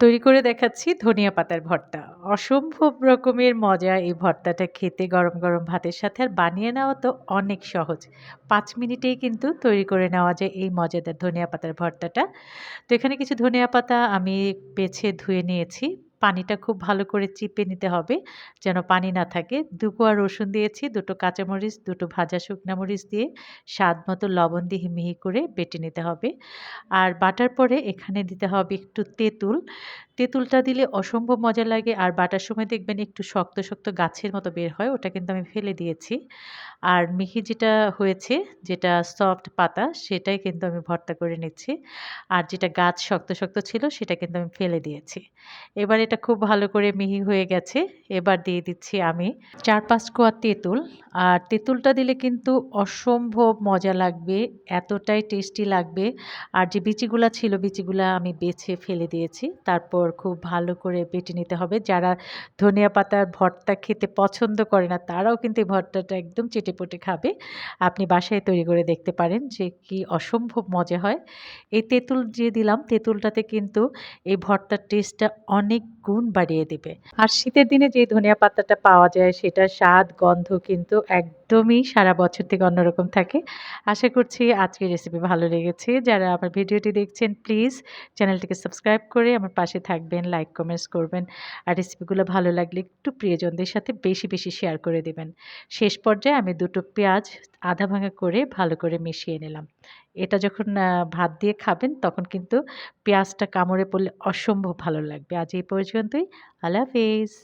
তৈরি করে দেখাচ্ছি ধনিয়া পাতার ভর্তা। অসম্ভব রকমের মজা এই ভর্তাটা খেতে গরম গরম ভাতের সাথে আর বানিয়ে নেওয়া তো অনেক সহজ। পাঁচ মিনিটেই কিন্তু তৈরি করে নেওয়া যায় এই মজাদার ধনিয়া পাতার ভর্তাটা। তো এখানে কিছু ধনিয়া পাতা আমি পেছে ধুয়ে নিয়েছি। পানিটা খুব ভালো করে চিপে নিতে হবে। যেন পানি না থাকে। দু কোয়া রসুন দিয়েছি, দুটো কাঁচামরিচ, দুটো ভাজা শুকনা মরিচ দিয়ে স্বাদ মতো লবণ দিয়ে মিহি করে বেটে নিতে হবে। আর বাটার পরে এখানে দিতে হবে একটু তেঁতুল। তেঁতুলটা দিলে অসম্ভব মজা লাগে আর বাটার সময় দেখবেন একটু শক্ত শক্ত গাছের মতো বের হয়, ওটা কিন্তু আমি ফেলে দিয়েছি। আর মিহি যেটা হয়েছে, যেটা সফট পাতা, সেটাই কিন্তু আমি ভর্তা করে নিচ্ছি। আর যেটা গাছ শক্ত শক্ত ছিল, সেটা কিন্তু আমি ফেলে দিয়েছি। এবার এটা খুব ভালো করে মিহি হয়ে গেছে, এবার দিয়ে দিচ্ছি আমি চার, পাঁচ কোয়া তেঁতুল। আর তেঁতুলটা দিলে কিন্তু অসম্ভব মজা লাগবে, এতটাই টেস্টি লাগবে। আর যে বিচিগুলা ছিল, বিচিগুলা আমি বেছে ফেলে দিয়েছি। তারপর খুব ভালো করে বেটে নিতে হবে। যারা ধনিয়া পাতার ভর্তা খেতে পছন্দ করে না, তারাও কিন্তু এই ভর্তাটা একদম চেটেপুটে খাবে। আপনি বাসায় তৈরি করে দেখতে পারেন যে কি অসম্ভব মজা হয়। এই তেঁতুল যে দিলাম, তেঁতুলটাতে কিন্তু এই ভর্তার টেস্টটা অনেক গুণ বাড়িয়ে দেবে। আর শীতের দিনে যে ধনিয়া পাতাটা পাওয়া যায়, সেটার স্বাদ, গন্ধ কিন্তু একদমই সারা বছর থেকে অন্যরকম থাকে। আশা করছি আজকের রেসিপি ভালো লেগেছে। যারা আমার ভিডিওটি দেখছেন প্লিজ চ্যানেলটিকে সাবস্ক্রাইব করে আমার পাশে থাকবেন লাইক কমেন্টস করবেন আর রেসিপিগুলো ভালো লাগলে একটু প্রিয়জনদের সাথে বেশি বেশি শেয়ার করে দেবেন। শেষ পর্যায়ে আমি দুটো পেঁয়াজ আধা ভাঙা করে ভালো করে মিশিয়ে নিলাম। এটা যখন ভাত দিয়ে খাবেন তখন কিন্তু পেঁয়াজটা কামড়ে পড়লে অসম্ভব ভালো লাগবে। আজ এই পর্যন্তই। আল্লাহ হাফিজ।